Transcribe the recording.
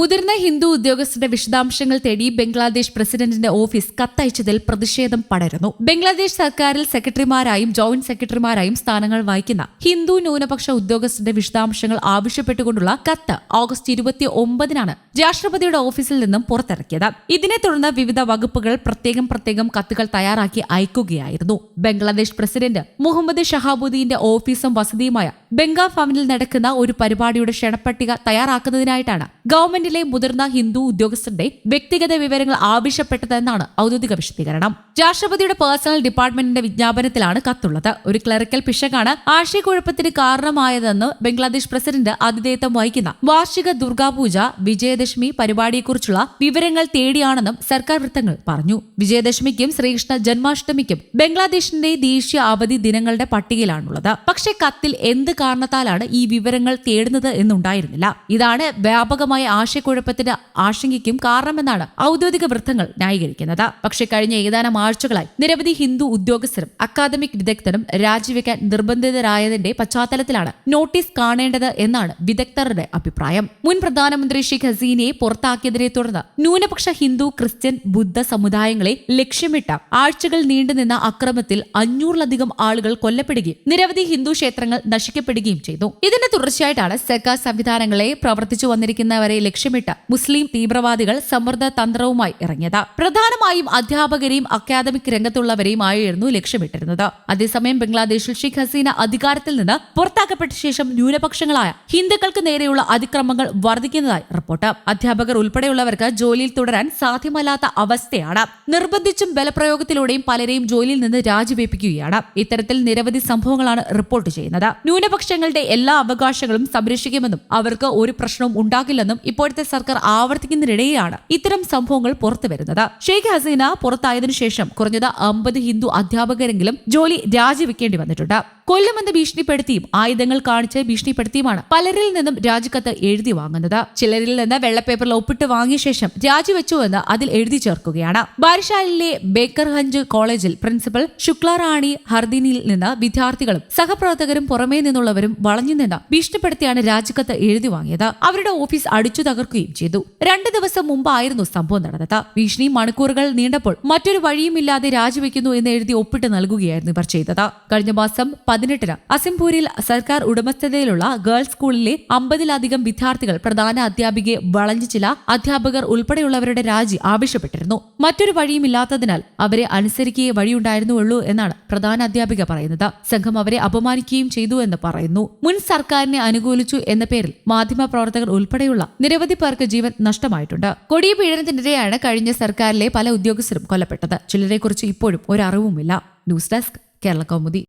മുതിർന്ന ഹിന്ദു ഉദ്യോഗസ്ഥരുടെ വിശദാംശങ്ങൾ തേടി ബംഗ്ലാദേശ് പ്രസിഡന്റിന്റെ ഓഫീസ് കത്തയച്ചതിൽ പ്രതിഷേധം പടരുന്നു. ബംഗ്ലാദേശ് സർക്കാരിൽ സെക്രട്ടറിമാരായും ജോയിന്റ് സെക്രട്ടറിമാരായും സ്ഥാനങ്ങൾ വഹിക്കുന്ന ഹിന്ദു ന്യൂനപക്ഷ ഉദ്യോഗസ്ഥരുടെ വിശദാംശങ്ങൾ ആവശ്യപ്പെട്ടുകൊണ്ടുള്ള കത്ത് ഓഗസ്റ്റ് ഇരുപത്തി ഒമ്പതിനാണ് രാഷ്ട്രപതിയുടെ ഓഫീസിൽ നിന്നും പുറത്തിറക്കിയത്. ഇതിനെ തുടർന്ന് വിവിധ വകുപ്പുകൾ പ്രത്യേകം പ്രത്യേകം കത്തുകൾ തയ്യാറാക്കി അയക്കുകയായിരുന്നു. ബംഗ്ലാദേശ് പ്രസിഡന്റ് മുഹമ്മദ് ഷഹാബുദ്ദീന്റെ ഓഫീസും വസതിയുമായ ബംഗാ ഭവനിൽ നടക്കുന്ന ഒരു പരിപാടിയുടെ ക്ഷണപ്പട്ടിക തയ്യാറാക്കുന്നതിനായിട്ടാണ് ഗവൺമെന്റിലെ മുതിർന്ന ഹിന്ദു ഉദ്യോഗസ്ഥരുടെ വ്യക്തിഗത വിവരങ്ങൾ ആവശ്യപ്പെട്ടതെന്നാണ് ഔദ്യോഗിക വിശദീകരണം. രാഷ്ട്രപതിയുടെ പേഴ്സണൽ ഡിപ്പാർട്ട്മെന്റിന്റെ വിജ്ഞാപനത്തിലാണ് കത്തുള്ളത്. ഒരു ക്ലറിക്കൽ പിശകാണ് ആശയക്കുഴപ്പത്തിന് കാരണമായതെന്ന് ബംഗ്ലാദേശ് പ്രസിഡന്റ് ആതിഥേയത്വം വഹിക്കുന്ന വാർഷിക ദുർഗാപൂജ വിജയദശമി പരിപാടിയെക്കുറിച്ചുള്ള വിവരങ്ങൾ തേടിയാണെന്നും സർക്കാർ വൃത്തങ്ങൾ പറഞ്ഞു. വിജയദശമിക്കും ശ്രീകൃഷ്ണ ജന്മാഷ്ടമിക്കും ബംഗ്ലാദേശിന്റെ ദേശീയ അവധി ദിനങ്ങളുടെ പട്ടികയിലാണുള്ളത്. പക്ഷേ കത്തിൽ എന്ത് കാരണത്താലാണ് ഈ വിവരങ്ങൾ തേടുന്നത് എന്നുണ്ടായിരുന്നില്ല. ഇതാണ് വ്യാപകമായ ആശയക്കുഴപ്പത്തിന്റെ ആശങ്കയ്ക്കും കാരണമെന്നാണ് ഔദ്യോഗിക വൃത്തങ്ങൾ ന്യായീകരിക്കുന്നത്. പക്ഷേ കഴിഞ്ഞ ഏതാനും ആഴ്ചകളായി നിരവധി ഹിന്ദു ഉദ്യോഗസ്ഥരും അക്കാദമിക് വിദഗ്ധരും രാജിവെക്കാൻ നിർബന്ധിതരായതിന്റെ പശ്ചാത്തലത്തിലാണ് നോട്ടീസ് കാണേണ്ടത് എന്നാണ് വിദഗ്ധരുടെ അഭിപ്രായം. മുൻ പ്രധാനമന്ത്രി ഷെയ്ഖ് ഹസീനയെ പുറത്താക്കിയതിനെ തുടർന്ന് ന്യൂനപക്ഷ ഹിന്ദു ക്രിസ്ത്യൻ ബുദ്ധ സമുദായങ്ങളെ ലക്ഷ്യമിട്ട ആഴ്ചകൾ നീണ്ടുനിന്ന അക്രമത്തിൽ അഞ്ഞൂറിലധികം ആളുകൾ കൊല്ലപ്പെടുകയും നിരവധി ഹിന്ദു ക്ഷേത്രങ്ങൾ നശിക്കപ്പെടുകയും ചെയ്തു. ഇതിന്റെ തുടർച്ചയായിട്ടാണ് സർക്കാർ സംവിധാനങ്ങളെ പ്രവർത്തിച്ചു വന്നിരിക്കുന്നവരെ ലക്ഷ്യമിട്ട് മുസ്ലിം തീവ്രവാദികൾ സമ്മർദ്ദ തന്ത്രവുമായി ഇറങ്ങിയത്. പ്രധാനമായും അധ്യാപകരെയും അക്കാദമിക് രംഗത്തുള്ളവരെയുമായിരുന്നു ലക്ഷ്യമിട്ടിരുന്നത്. അതേസമയം ബംഗ്ലാദേശിൽ ഷെയ്ഖ് ഹസീന അധികാരത്തിൽ നിന്ന് പുറത്താക്കപ്പെട്ട ശേഷം ന്യൂനപക്ഷങ്ങളായ ഹിന്ദുക്കൾക്ക് നേരെയുള്ള അതിക്രമങ്ങൾ വർദ്ധിക്കുന്നതായി റിപ്പോർട്ട്. അധ്യാപകർ ഉൾപ്പെടെയുള്ളവർക്ക് ജോലിയിൽ തുടരാൻ സാധ്യമല്ലാത്ത അവസ്ഥയാണ്. നിർബന്ധിച്ചും ബലപ്രയോഗത്തിലൂടെയും പലരെയും ജോലിയിൽ നിന്ന് രാജിവെപ്പിക്കുകയാണ്. ഇത്തരത്തിൽ നിരവധി സംഭവങ്ങളാണ് റിപ്പോർട്ട് ചെയ്യുന്നത്. ന്യൂനപക്ഷങ്ങളുടെ എല്ലാ അവകാശങ്ങളും സംരക്ഷിക്കുമെന്നും അവർക്ക് ഒരു പ്രശ്നവും ഉണ്ടാകില്ലെന്നും ഇപ്പോഴത്തെ സർക്കാർ ആവർത്തിക്കുന്നതിനിടെയാണ് ഇത്തരം സംഭവങ്ങൾ പുറത്തുവരുന്നത്. ഷെയ്ഖ് ഹസീന പുറത്തായതിനു ശേഷം കുറഞ്ഞത് അമ്പത് ഹിന്ദു അധ്യാപകരെങ്കിലും ജോലി രാജിവെക്കേണ്ടി വന്നിട്ടുണ്ട്. കൊല്ലുമെന്ന് ഭീഷണിപ്പെടുത്തിയും ആയുധങ്ങൾ കാണിച്ച് ഭീഷണിപ്പെടുത്തിയുമാണ് പലരിൽ നിന്നും രാജിക്കത്ത് എഴുതി വാങ്ങുന്നത്. ചിലരിൽ നിന്ന് വെള്ളപ്പേപ്പറിൽ ഒപ്പിട്ട് വാങ്ങിയ ശേഷം രാജിവെച്ചു എന്ന് അതിൽ എഴുതി ചേർക്കുകയാണ്. ബാരിഷാലിലെ ബേക്കർഹഞ്ച് കോളേജിൽ പ്രിൻസിപ്പൽ ശുക്ലാറാണി ഹർദിനിൽ നിന്ന് വിദ്യാർത്ഥികളും സഹപ്രവർത്തകരും പുറമേ നിന്നുള്ളവരും വളഞ്ഞു നിന്ന് ഭീഷണിപ്പെടുത്തിയാണ് രാജിക്കത്ത് എഴുതി വാങ്ങിയത്. അവരുടെ ഓഫീസ് അടിച്ചു തകർക്കുകയും ചെയ്തു. രണ്ട് ദിവസം മുമ്പായിരുന്നു സംഭവം നടന്നത്. ഭീഷണി മണിക്കൂറുകൾ നീണ്ടപ്പോൾ മറ്റൊരു വഴിയുമില്ലാതെ രാജിവെക്കുന്നു എന്ന് എഴുതി ഒപ്പിട്ട് നൽകുകയായിരുന്നു ഇവർ ചെയ്തത്. കഴിഞ്ഞ മാസം പതിനെട്ടിന് അസിംപൂരിൽ സർക്കാർ ഉടമസ്ഥതയിലുള്ള ഗേൾസ് സ്കൂളിലെ അമ്പതിലധികം വിദ്യാർത്ഥികൾ പ്രധാന അധ്യാപികയെ വളഞ്ഞു ചില അധ്യാപകർ ഉൾപ്പെടെയുള്ളവരുടെ രാജി ആവശ്യപ്പെട്ടിരുന്നു. മറ്റൊരു വഴിയുമില്ലാത്തതിനാൽ അവരെ അനുസരിക്കുകയേ വഴിയുണ്ടായിരുന്നുള്ളൂ എന്നാണ് പ്രധാന അധ്യാപിക പറയുന്നത്. സംഘം അവരെ അപമാനിക്കുകയും ചെയ്തു എന്ന് പറയുന്നു. മുൻ സർക്കാരിനെ അനുകൂലിച്ചു എന്ന പേരിൽ മാധ്യമ മാധ്യമപ്രവർത്തകർ ഉൾപ്പെടെയുള്ള നിരവധി പേർക്ക് ജീവൻ നഷ്ടമായിട്ടുണ്ട്. കൊടിയ പീഡനത്തിനിടെയാണ് കഴിഞ്ഞ സർക്കാരിലെ പല ഉദ്യോഗസ്ഥരും കൊല്ലപ്പെട്ടത്. ചിലരെക്കുറിച്ച് ഇപ്പോഴും ഒരറിവുമില്ല ന്യൂസ് ഡെസ്ക് കേരള കൗമുദി.